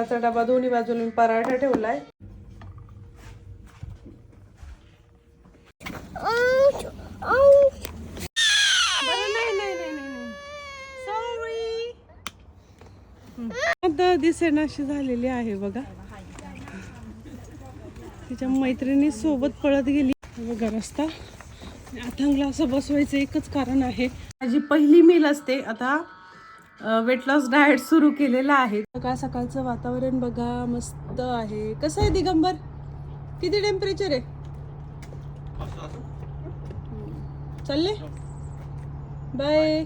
त्याचा डबा दोन्ही बाजूला मी पराठा ठेवलाय. बरं, नाही नाही नाही नाही सॉरी आता दिसेना अशी झालेली आहे बघा. तिच्या मैत्रिणी सोबत पळत गेली. बघा रस्ता. अथांगला असं बसवायचं एकच कारण आहे. माझी पहिली मील असते. आता वेट लॉस डाएट सुरू केलेला आहे. सकाळ सकाळचं वातावरण बघा मस्त आहे. कसं आहे दिगंबर? किती टेम्परेचर आहे? चालले? बाय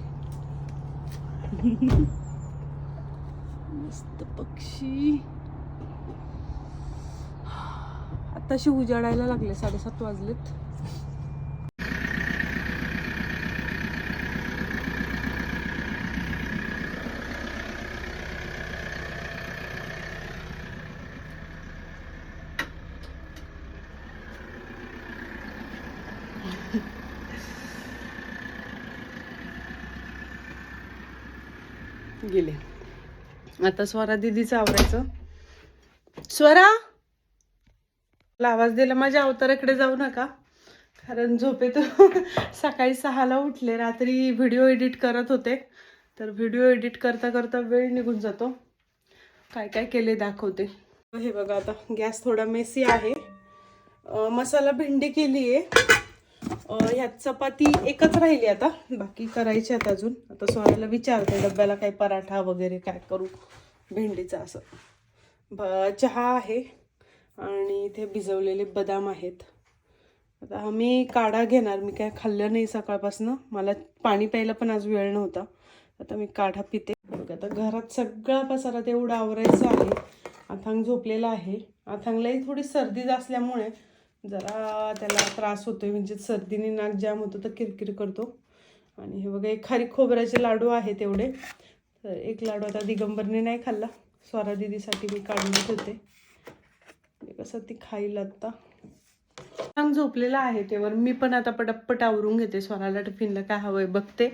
मस्त पक्षी. आताशी उजाडायला लागले साडेसात वाजलेत. गेले. आता स्वरा दिदीचं आवरायचं. स्वरा! आवाज दिला माझ्या अवताराकडे जाऊ नका. कारण झोपेत सकाळी सहाला उठले रात्री व्हिडिओ एडिट करत होते. तर व्हिडिओ एडिट करता करता वेळ निघून जातो. काय काय केले दाखवते. हे बघा आता गॅस थोडा मेसी आहे. मसाला भेंडी केली आहे ह्यात चपाती एकच राहिली आता. बाकी करायची आता अजून. आता सोनाला विचारते डब्याला काही पराठा वगैरे काय करू. भेंडीचा असं. ब चहा आहे. आणि इथे भिजवलेले बदाम आहेत. आता मी काढा घेणार. मी काय खाल्लं नाही सकाळपासनं. मला पाणी प्यायला पण आज वेळ नव्हता. आता मी काढा पिते. बघ आता घरात सगळा पसारा तेवढा आवरायचा आहे. अथांग झोपलेला आहे. अथांगलाही थोडी सर्दी असल्यामुळे जरा त्याला त्रास होतोय म्हणजे सर्दीने नाक जाम होतं तर किरकिर करतो. आणि हे बघा एक खारी खोबऱ्याचे लाडू आहे तेवढे तर एक लाडू आता दिगंबरने नाही खाल्ला. स्वरा दिदीसाठी मी काढून होते कसं ती खाईल आत्ता छान झोपलेला आहे तेवर. मी पण आता पटापट आवरून घेते स्वराला टिफिनला. काय हवंय बघते.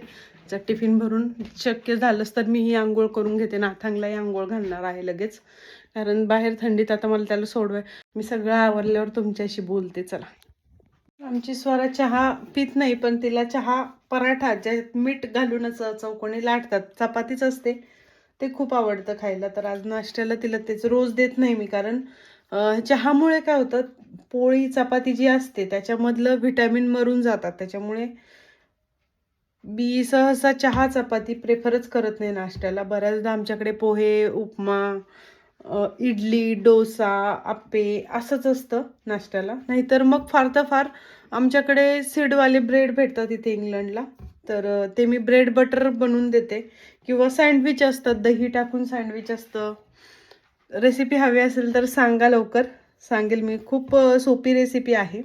जर टिफिन भरून शक्य झालंच तर मी ही आंघोळ करून घेते. नाथांगलाही आंघोळ घालणार आहे लगेच. कारण बाहेर थंडीत आता मला त्याला सोडवाय मी सगळं आवरल्यावर तुमच्याशी बोलते चला. आमची स्वरा चहा पित नाही पण तिला चहा पराठा ज्यात मीठ घालूनच चौकोनी लाटतात. चपातीच असते. ते खूप आवडतं खायला. तर आज नाश्त्याला तिला तेच रोज देत नाही मी कारण चहामुळे काय होतं पोळी चपाती जी असते त्याच्यामधलं व्हिटॅमिन मरून जातात. त्याच्यामुळे बी सहसा चहा चपाती प्रेफरच करत नाही नाश्त्याला. बऱ्याचदा आमच्याकडे पोहे उपमा इडली डोसा आप्पे असंच असतं नाश्त्याला. नाहीतर मग फार तर फार आमच्याकडे सीडवाले ब्रेड भेटतात इथे इंग्लंडला. तर ते मी ब्रेड बटर बनवून देते. किंवा सँडविच असतात दही टाकून सँडविच असतं. रेसिपी हवी असेल तर सांगा लवकर. सांगेल मी. खूप सोपी रेसिपी आहे.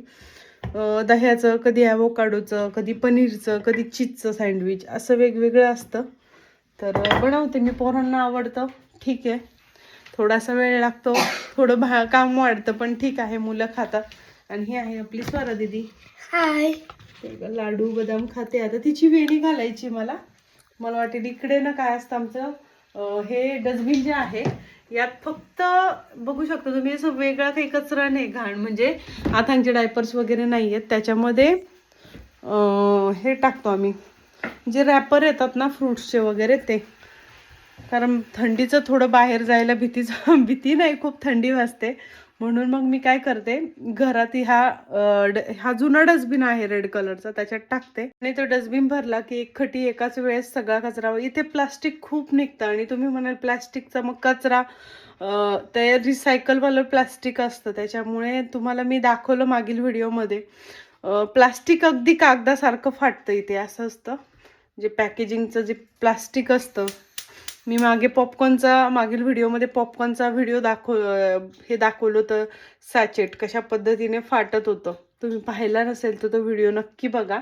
दह्याचं कधी ॲवोकाडोचं कधी पनीरचं कधी चीजचं सँडविच असं वेगवेगळं असतं. तर बनवते मी. पोरांना आवडतं. ठीक आहे. थोडासा वेळ लागतो. थोडं भा काम वाढतं पण ठीक आहे मुलं खातात. आणि ही आहे आपली स्वरा दिदी. हाय. लाडू बदाम खाते. आता तिची वेणी घालायची मला. मला वाटेल इकडे ना काय असतं आमचं हे डस्टबिन जे आहे यात फक्त बघू शकता तुम्ही असं वेगळा काही कचरा नाही घाण. म्हणजे हातांचे डायपर्स वगैरे नाही आहेत. त्याच्यामध्ये हे टाकतो आम्ही. जे रॅपर येतात ना फ्रुट्सचे वगैरे ते. कारण थंडीचं थोडं बाहेर जायला भीतीचं भीती नाही खूप थंडी वाजते. म्हणून मग मी काय करते घरात ह्या हा जुना डस्टबिन आहे रेड कलरचा त्याच्यात टाकते. आणि तो डस्टबिन भरला की एक खटी एकाच वेळेस सगळा कचरा इथे प्लास्टिक खूप निघतं. आणि तुम्ही म्हणाल प्लास्टिकचा मग कचरा ते रिसायकलवालं प्लास्टिक असतं. त्याच्यामुळे तुम्हाला मी दाखवलं मागील व्हिडिओमध्ये. प्लास्टिक अगदी कागदासारखं फाटतं इथे असं असतं. जे पॅकेजिंगचं जे प्लास्टिक असतं. मी मागे पॉपकॉर्नचा मागील व्हिडिओमध्ये पॉपकॉर्नचा व्हिडिओ दाखव हे दाखवलं होतं सॅचेट कशा पद्धतीने फाटत होतं. तुम्ही पाहिला नसेल तर तो व्हिडिओ नक्की बघा.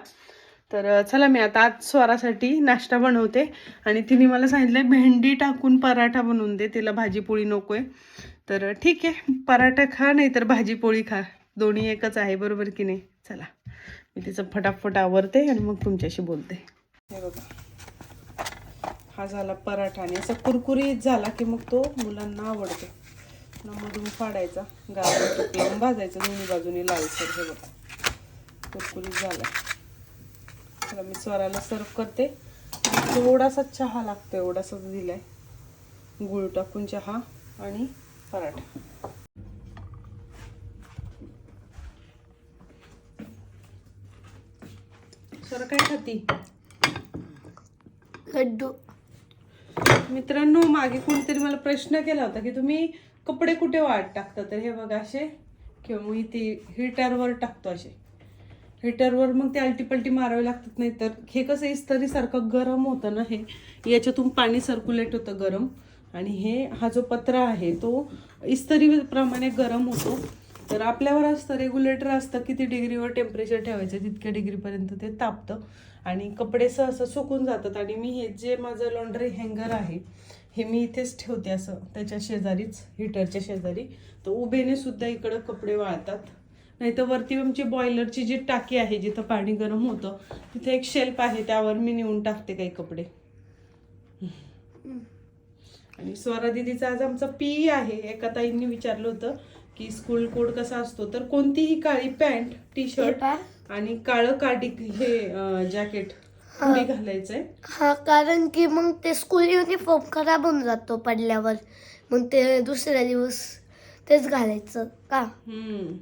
तर चला मी आता आज स्वारासाठी नाश्ता बनवते. आणि तिने मला सांगितलं भेंडी टाकून पराठा बनवून दे. तिला भाजीपोळी नको आहे तर ठीक आहे. पराठा खा नाही तर भाजीपोळी खा. दोन्ही एकच आहे. बरोबर की नाही? चला. मी तिचं फटाफट आवरते आणि मग तुमच्याशी बोलते. हे बघा. हा झाला पराठा आणि असा कुरकुरीत झाला की मग तो मुलांना आवडतो. न मधून फाडायचा गाळा तूप लावून भाजायचा दोन्ही बाजूने लालसर हे बघा. कुरकुरीत झाला. चला मी स्वराला सर्व करते. थोडासा चहा लागतो एवढासाच दिलाय. गुळ टाकून चहा आणि पराठा. सर काय खाती? लड्डू. मित्रांनो मागे कोणतरी मला प्रश्न केला होता की तुम्ही कपडे कुठे वाट टाकता? तर हे बघा असे किंवा मग इथे हिटरवर टाकतो असे. हिटरवर मग ते अल्टीपल्टी मारावे लागतात नाही तर हे कसं इस्तरीसारखं गरम होतं ना हे याच्यातून पाणी सर्क्युलेट होतं गरम. आणि हे हा जो पत्रा आहे तो इस्तरीप्रमाणे गरम होतो. तर आपल्यावर असतं रेग्युलेटर असतं किती डिग्रीवर टेम्परेचर ठेवायचं तितक्या डिग्रीपर्यंत ते तापतं. आणि कपडे सहसा सुकून जातात. आणि मी हे जे माझं लॉन्ड्री हँगर आहे हे मी इथेच ठेवते असं त्याच्या शेजारीच हिटरच्या शेजारी. तर उभेने सुद्धा इकडं कपडे वाळतात. नाही तर वरती आमची बॉयलरची जी टाकी आहे जिथं पाणी गरम होतं तिथे एक शेल्फ आहे त्यावर मी नेऊन टाकते काही कपडे. आणि स्वरा दिदीचा आज आमचा पी आहे. एका ताईंनी विचारलं होतं की स्कूल कोड कसा असतो? तर कोणतीही काळी पॅन्ट टी शर्ट आणि काळं काडी हे जॅकेट पुढे घालायचंय. हा कारण की मग ते स्कूल युनिफॉर्म खराब होऊन जातो पडल्यावर. मग ते दुसऱ्या दिवस तेच घालायचं का? हम्म.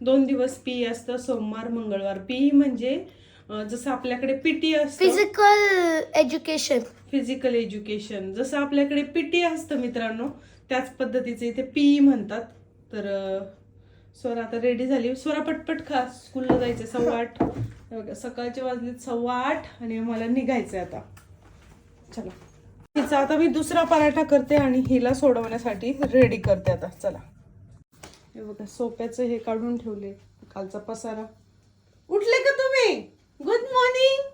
दोन दिवस पी असतं सोमवार मंगळवार. पी म्हणजे अं, जसं आपल्याकडे पीटी असतं. फिजिकल एज्युकेशन फिजिकल एज्युकेशन जसं आपल्याकडे पीटी असतं मित्रांनो त्याच पद्धतीचे इथे पी म्हणतात. तर स्वरा आता रेडी झाली. स्वरा पटपट खा. स्कूलला जायचं सव्वा आठ. बघा, सकाळचे वाजलेत सव्वा आठ आणि मला निघायचंय आता. चला. हिचा आता मी दुसरा पराठा करते आणि हिला सोडवण्यासाठी रेडी करते आता. चला. हे बघा सोप्याचं हे काढून ठेवले. कालचा पसारा. उठले का तुम्ही? गुड मॉर्निंग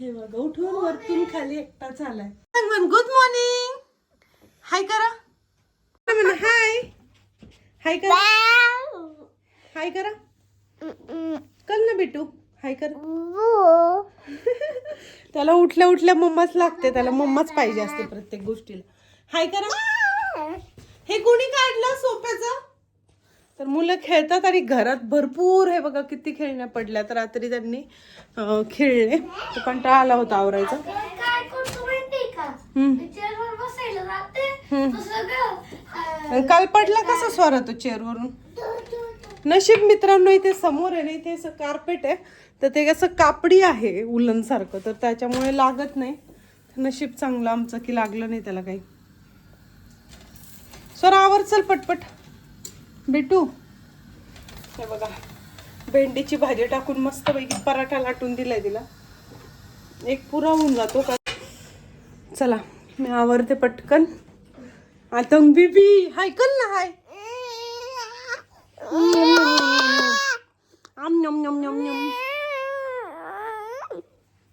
हे बघा उठून वरतून खाली एकटा चालाय गुड मॉर्निंग हाय करा हाय हाय करा. हाय करा. कल ना बिटू हाय कर. त्याला उठल्या उठल्या मम्माच लागते त्याला मम्माच पाहिजे असते प्रत्येक गोष्टीला. हाय करा. हे कोणी काढलं सोप्याचं? तर मुलं खेळतात आणि घरात भरपूर हे बघा किती खेळण्या पडल्या तर रात्री त्यांनी खेळले. कंटाळा आला होता आवरायचा. आणि काल पडला कसा स्वरा तो चेअरवरून? नशीब मित्रांनो इथे समोर आहे ना इथे असं कार्पेट आहे. तर ते कसं कापडी आहे उलन सारखं तर त्याच्यामुळे लागत नाही. नशीब चांगलं आमचं की लागलं नाही त्याला काही. स्वरा आवर चल पटपट. भेटू? हे बघा भेंडीची भाजी टाकून मस्त पैकी पराठा लाटून दिलाय तिला. एक पुरा होऊन जातो का? चला मी आवरते पटकन. आतंग बीबी हायकल ना हाय. आम नम नम नम नम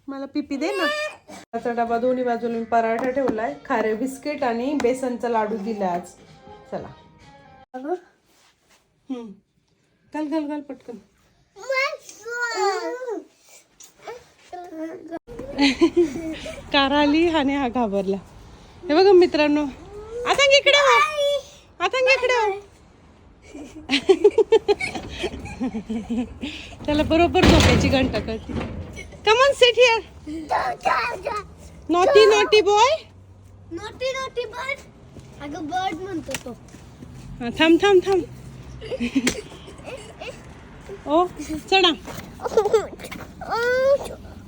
मला पिपी दे ना. त्याचा डबा दोन्ही बाजूला मी पराठा ठेवलाय खारे बिस्किट आणि बेसनचा लाडू दिला आज. चला. घाल घाल घाल पटकन. कार आली आणि हा घाबरला. हे बघा मित्रांनो आता इकडे हो. आता इकडे हो. त्याला बरोबर झोपायची घंटा कळते. Come on sit here naughty naughty boy naughty naughty bird अगं बर्ड म्हणतो तो. थांब थांब थांब. ओ चढा.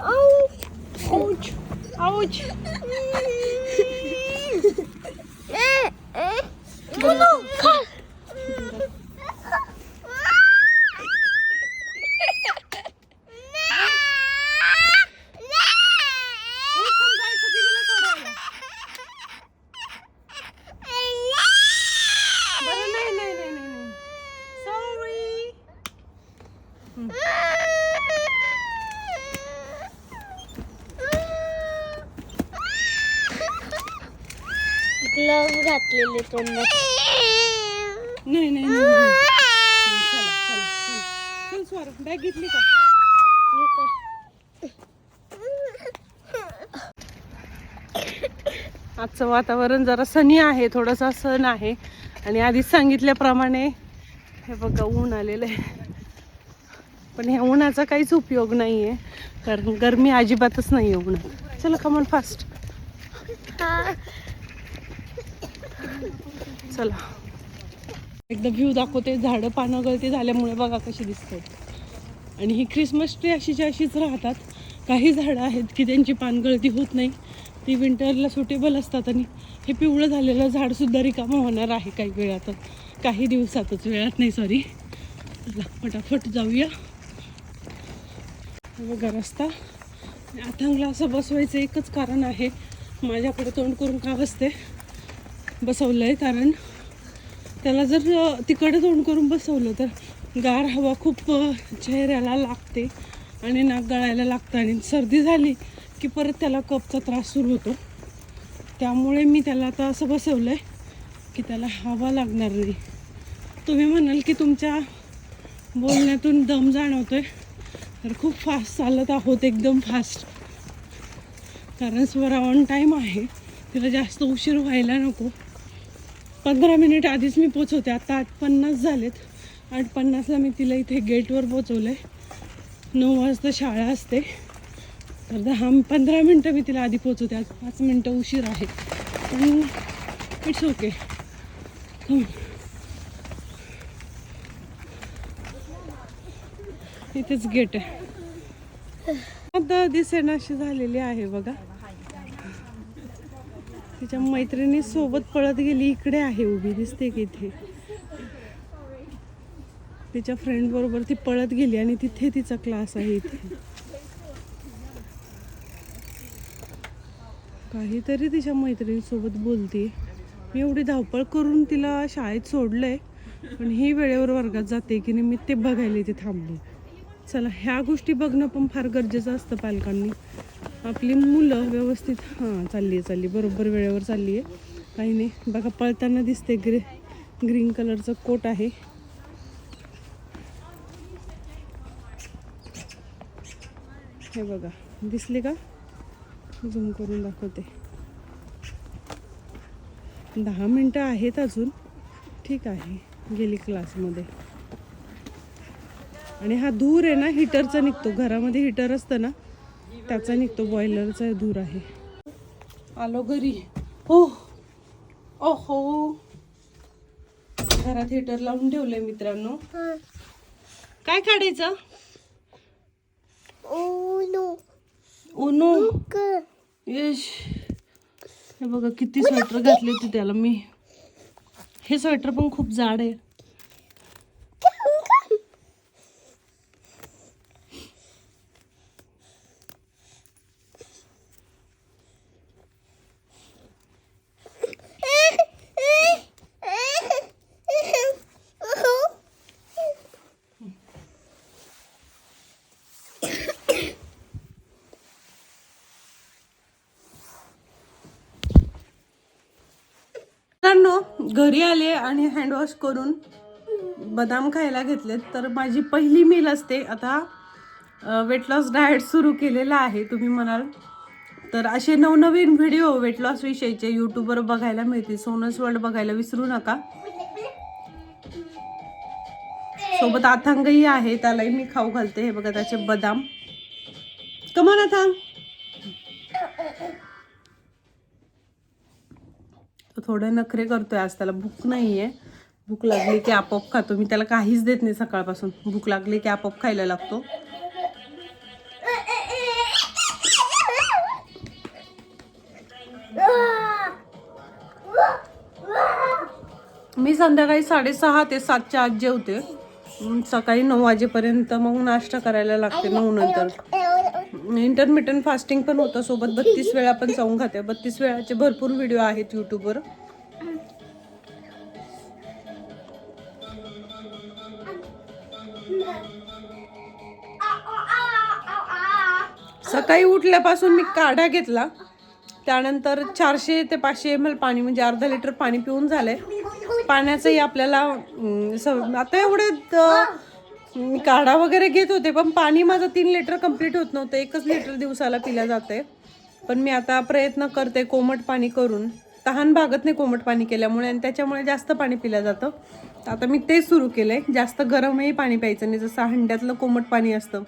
आऊच आऊच 哎哎，不能看。ग्लव्ह घातलेले तोंडात नाही नाही नाही, नाही. चला चला चल. चल स्वर बॅग घेतली का? आजचं वातावरण जरा सनी आहे थोडासा सण आहे. आणि आधीच सांगितल्याप्रमाणे हे बघा ऊन आलेलं आहे. पण ह्या उन्हाचा काहीच उपयोग नाही आहे कारण गरमी अजिबातच नाही आहे उन्हात. चला कमन फास्ट चला. एकदा व्ह्यू दाखवते झाडं पानं गळती झाल्यामुळे बघा कशी दिसतात आणि ही ख्रिसमस ट्री अशीच्या अशीच राहतात. काही झाडं आहेत की त्यांची पानगळती होत नाही. ती विंटरला सुटेबल असतात आणि हे पिवळं झालेलं झाडसुद्धा रिकामं होणार आहे काही वेळातच. काही दिवसातच वेळात नाही सॉरी चला फटाफट जाऊया. बघा रस्ता. आणि अथांगला असं बसवायचं एकच कारण आहे. माझ्याकडे तोंड करून का बसते? बसवलं आहे कारण त्याला जर तिकडे तोंड करून बसवलं तर गार हवा खूप चेहऱ्याला लागते आणि नाक गळायला लागतं आणि सर्दी झाली की परत त्याला कपचा त्रास सुरू होतो. त्यामुळे मी त्याला आता असं बसवलं आहे की त्याला हवा लागणार नाही. तुम्ही म्हणाल की तुमच्या बोलण्यातून दम जाणवतो आहे तर खूप फास्ट चालत आहोत एकदम फास्ट. कारण स्वरा ऑन टाईम आहे. तिला जास्त उशीर व्हायला नको. पंधरा मिनिट आधीच मी पोचवते. आता आठ पन्नास झालेत. आठ पन्नासला मी तिला इथे गेटवर पोचवलं आहे नऊ वाजता शाळा असते. तर दहा पंधरा मिनटं मी तिला आधी पोचवते. आज पाच मिनटं उशीर आहे. पण इट्स ओके इथेच गेट आहे. आता दिसेना अशी झालेली आहे बघा. तिच्या मैत्रिणी सोबत पळत गेली इकडे आहे उभी दिसते की इथे. तिच्या फ्रेंड बरोबर ती पळत गेली आणि तिथे तिचा क्लास आहे इथे. काहीतरी तिच्या मैत्रिणीसोबत बोलते. मी एवढी धावपळ करून तिला शाळेत सोडलंय पण ही वेळेवर वर्गात जाते की नाही मी ते बघायला इथे थांबले. चला ह्या गोष्टी बघणं पण फार गरजेचं असतं पालकांनी. आपली मुलं व्यवस्थित हां चालली आहे चालली बरोबर वेळेवर चालली आहे काही नाही बघा पळताना दिसते ग्रे ग्रीन कलरचं कोट आहे. हे बघा दिसले का? झूम करून दाखवते. दहा मिनटं आहेत अजून. ठीक आहे गेली क्लासमध्ये आणि हा धूर आहे ना हिटरचा निघतो. घरामध्ये हिटर असतं ना त्याचा निघतो. बॉयलरचा धूर आहे. आलो घरी. हो. ओहो. घरात हिटर लावून ठेवलंय मित्रांनो. काय काढायचं? ओनो यश. हे बघा किती स्वेटर घातले होते त्याला मी. हे स्वेटर पण खूप जाड आहे. घरी आले आणि हँडवॉश करून बदाम खायला घेतलेत. तर माझी पहिली मील असते. आता वेट लॉस डाएट सुरू केलेला आहे तुम्ही म्हणाल. तर असे नवनवीन व्हिडिओ वेट लॉस विषयीचे यूट्यूबवर बघायला मिळतील. सोनस वर्ल्ड बघायला विसरू नका. सोबत आथांगही आहे. त्यालाही मी खाऊ घालते. हे बघा त्याचे बदाम. कमान अथांग तो थोडे नखरे करतोय आज त्याला. भूक नाही आहे भूक लागली की आपोआप खातो. मी त्याला काहीच देत नाही सकाळपासून. भूक लागली की आपोआप खायला लागतो. मी संध्याकाळी साडेसहा ते सातच्या आत जेवते. सकाळी नऊ वाजेपर्यंत मग नाश्ता करायला लागते नऊ नंतर. इंटरमिटंट फास्टिंग पण होतं सोबत. बत्तीस वेळा पण जाऊन खाते. बत्तीस वेळाचे भरपूर व्हिडिओ आहेत यूट्यूबवर सकाळी उठल्यापासून मी काढा घेतला. त्यानंतर चारशे ते पाचशे एम एल पाणी म्हणजे अर्धा लिटर पाणी पिऊन झालंय. पाण्याचंही आपल्याला आता एवढे मी काढा वगैरे घेत होते पण पाणी माझं तीन लिटर कंप्लीट होत नव्हतं. एकच लिटर दिवसाला पिल्या जाते. पण मी आता प्रयत्न करते कोमट पाणी करून. तहान भागत नाही कोमट पाणी केल्यामुळे आणि त्याच्यामुळे जास्त पाणी पिलं जातं. तर आता मी ते सुरू केलं आहे जास्त गरमही पाणी प्यायचं नाही. जसं हंड्यातलं कोमट पाणी असतं.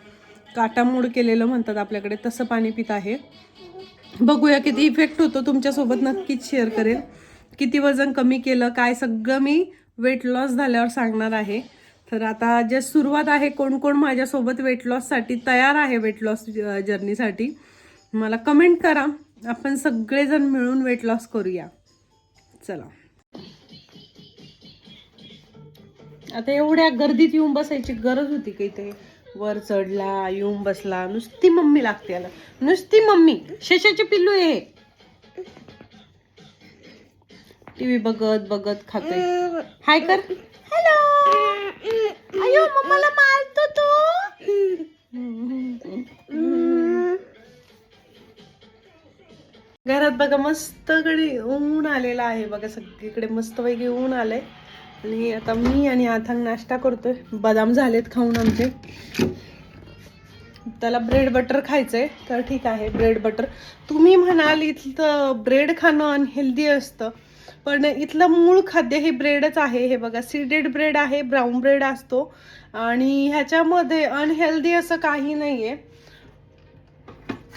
काटामूड केलेलं म्हणतात आपल्याकडे तसं पाणी पित आहे. बघूया किती इफेक्ट होतो. तुमच्यासोबत नक्कीच शेअर करेल. किती वजन कमी केलं काय सगळं मी वेट लॉस झाल्यावर सांगणार आहे. तर आता जे सुरुवात आहे कोण कोण माझ्यासोबत वेट लॉससाठी तयार आहे वेट लॉस जर्नीसाठी मला कमेंट करा. आपण सगळेजण मिळून वेट लॉस करूया. चला. आता एवढ्या गर्दीत येऊन बसायची गरज होती का इथे? वर चढला येऊन बसला. नुसती मम्मी लागते याला. नुसती मम्मी. शेशाचे पिल्लू आहे टी टीव्ही बघत बघत खाते हाय कर. हॅलो. अयो मम्माला मारतो तो. घरात बघा मस्त कडे ऊन आलेला आहे बघा सगळीकडे मस्त पैकी ऊन आलंय. आणि आता मी आणि आथांग नाश्ता करतोय. बदाम झालेत खाऊन आमचे. त्याला ब्रेड बटर खायचंय तर ठीक आहे ब्रेड बटर. तुम्ही म्हणाल इथलं ब्रेड खाणं अनहेल्दी असतं. पण इथलं मूळ खाद्य हे ब्रेडच आहे. हे बघा सीडेड ब्रेड आहे ब्राऊन ब्रेड असतो. आणि ह्याच्यामध्ये अनहेल्दी असं काही नाही आहे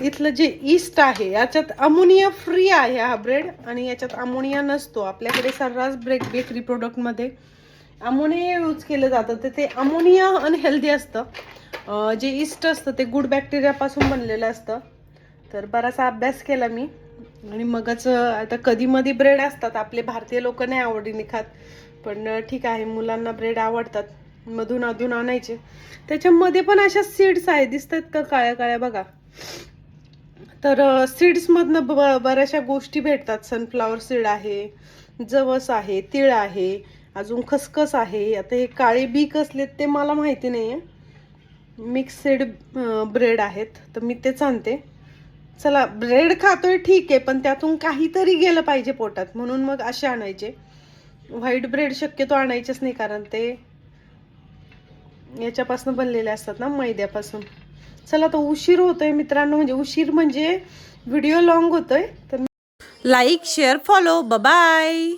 इथलं जे ईस्ट आहे याच्यात अमोनिया फ्री आहे हा ब्रेड आणि याच्यात अमोनिया नसतो. आपल्याकडे सर्रास ब्रेक बेकरी प्रोडक्टमध्ये अमोनिया यूज केलं जातं. तर ते अमोनिया अनहेल्दी असतं. जे ईस्ट असतं ते गुड बॅक्टेरियापासून बनलेलं असतं. तर बराचसा अभ्यास केला मी. आणि मगच आता कधी मधी ब्रेड असतात. आपले भारतीय लोक नाही आवडीने खात. पण ठीक आहे मुलांना ब्रेड आवडतात. मधून अधून आणायचे. त्याच्यामध्ये पण अशा सीड्स आहेत. दिसतात का काळ्या काळ्या बघा. तर सीड्समधनं ब बऱ्याचशा गोष्टी भेटतात. सनफ्लावर सीड आहे जवस आहे तीळ आहे अजून खसखस आहे. आता हे काळे बी कसलेत ते मला माहिती नाही आहे मिक्स सीड ब्रेड आहेत. तर मी तेच आणते. चला ब्रेड खातोय ठीक आहे पण त्यातून काहीतरी गेलं पाहिजे पोटात. म्हणून मग असे आणायचे. व्हाईट ब्रेड शक्यतो आणायचेच नाही कारण ते याच्यापासून बनलेले असतात ना मैद्यापासून. चला तर उशीर होतोय मित्रांनो म्हणजे उशीर म्हणजे व्हिडिओ लॉंग होतोय. तर लाईक शेअर फॉलो बाय